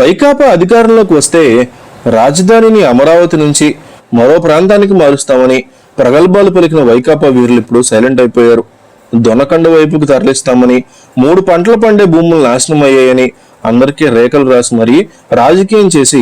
వైకాపా అధికారంలోకి వస్తే రాజధానిని అమరావతి నుంచి మరో ప్రాంతానికి మారుస్తామని ప్రగల్భాలు పలికిన వైకాపా వీరులు ఇప్పుడు సైలెంట్ అయిపోయారు. దొనకండ వైపుకు తరలిస్తామని మూడు పంటలు పండే భూములు నాశనం అయ్యాయని అందరికీ రేఖలు రాసి మరీ రాజకీయం చేసి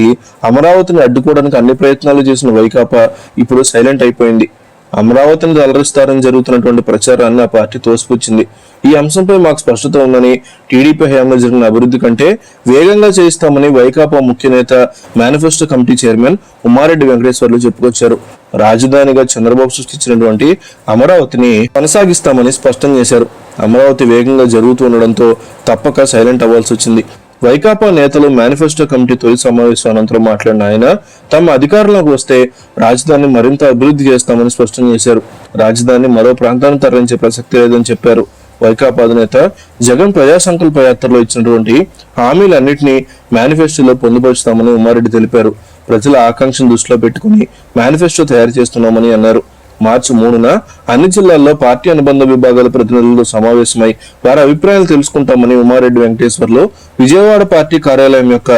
అమరావతిని అడ్డుకోవడానికి అన్ని ప్రయత్నాలు చేసిన వైకాపా ఇప్పుడు సైలెంట్ అయిపోయింది. అమరావతిని అలరిస్తారని జరుగుతున్నటువంటి ప్రచారాన్ని ఆ పార్టీ తోసిపుచ్చింది. ఈ అంశంపై మాకు స్పష్టత ఉందని టీడీపీ హయాంలో జరిగిన అభివృద్ధి కంటే వేగంగా చేయిస్తామని వైకాపా ముఖ్య నేత manifesto committee chairman Ummareddy Venkateswarlu చెప్పుకొచ్చారు. రాజధానిగా చంద్రబాబు సృష్టించినటువంటి అమరావతిని కొనసాగిస్తామని స్పష్టం చేశారు. అమరావతి వేగంగా జరుగుతూ ఉండడంతో తప్పక సైలెంట్ అవ్వాల్సి వచ్చింది. వైకాపా నేతలు మేనిఫెస్టో కమిటీ తొలి సమావేశం అనంతరం మాట్లాడిన ఆయన తమ అధికారంలోకి వస్తే రాజధానిని మరింత అభివృద్ధి చేస్తామని స్పష్టం చేశారు. రాజధాని మరో ప్రాంతానికి తరలించే ప్రసక్తి లేదని చెప్పారు. వైకాపా అధినేత జగన్ ప్రజా సంకల్ప యాత్రలో ఇచ్చినటువంటి హామీలన్నింటినీ మేనిఫెస్టోలో పొందుపరుస్తామని ఉమ్మారెడ్డి తెలిపారు. ప్రజల ఆకాంక్షను దృష్టిలో పెట్టుకుని మేనిఫెస్టో తయారు చేస్తున్నామని అన్నారు. మార్చి మూడున అన్ని జిల్లాల్లో పార్టీ అనుబంధ విభాగాల ప్రతినిధులతో సమావేశమై వారి అభిప్రాయాలు తెలుసుకుంటామని ఉమారెడ్డి వెంకటేశ్వర్లు విజయవాడ పార్టీ కార్యాలయం యొక్క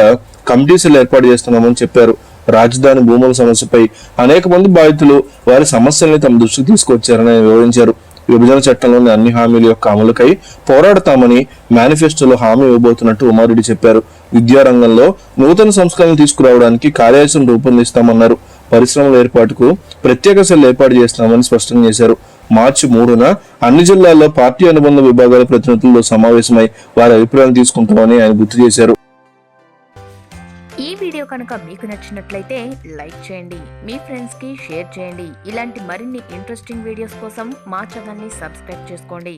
కమిటీ సెల్ ఏర్పాటు చేస్తున్నామని చెప్పారు. రాజధాని భూముల సమస్యపై అనేక మంది బాధితులు వారి సమస్యల్ని తమ దృష్టికి తీసుకొచ్చారని వివరించారు. విభజన చట్టంలోని అన్ని హామీల యొక్క అమలుకై పోరాడతామని మేనిఫెస్టోలో హామీ ఇవ్వబోతున్నట్టు ఉమారెడ్డి చెప్పారు. విద్యారంగంలో నూతన సంస్కరణలు తీసుకురావడానికి కార్యాచరణ రూపొందిస్తామన్నారు. పరిశ్రమల ఏర్పాటుకు ప్రత్యేక సెల్ ఏర్పాటు చేస్తామని స్పష్టం చేశారు. మార్చి మూడున అన్ని జిల్లాల్లో పార్టీ అనుబంధ విభాగాల ప్రతినిధులతో సమావేశమై వారి అభిప్రాయం తీసుకుంటామని ఆయన గుర్తు చేశారు. ఈ వీడియో కనుక మీకు నచ్చినట్లయితే లైక్ చేయండి మీ ఫ్రెండ్స్కి షేర్ చేయండి. ఇలాంటి మరిన్ని ఇంట్రెస్టింగ్ వీడియోస్ కోసం మా ఛానల్ని సబ్స్క్రైబ్ చేసుకోండి.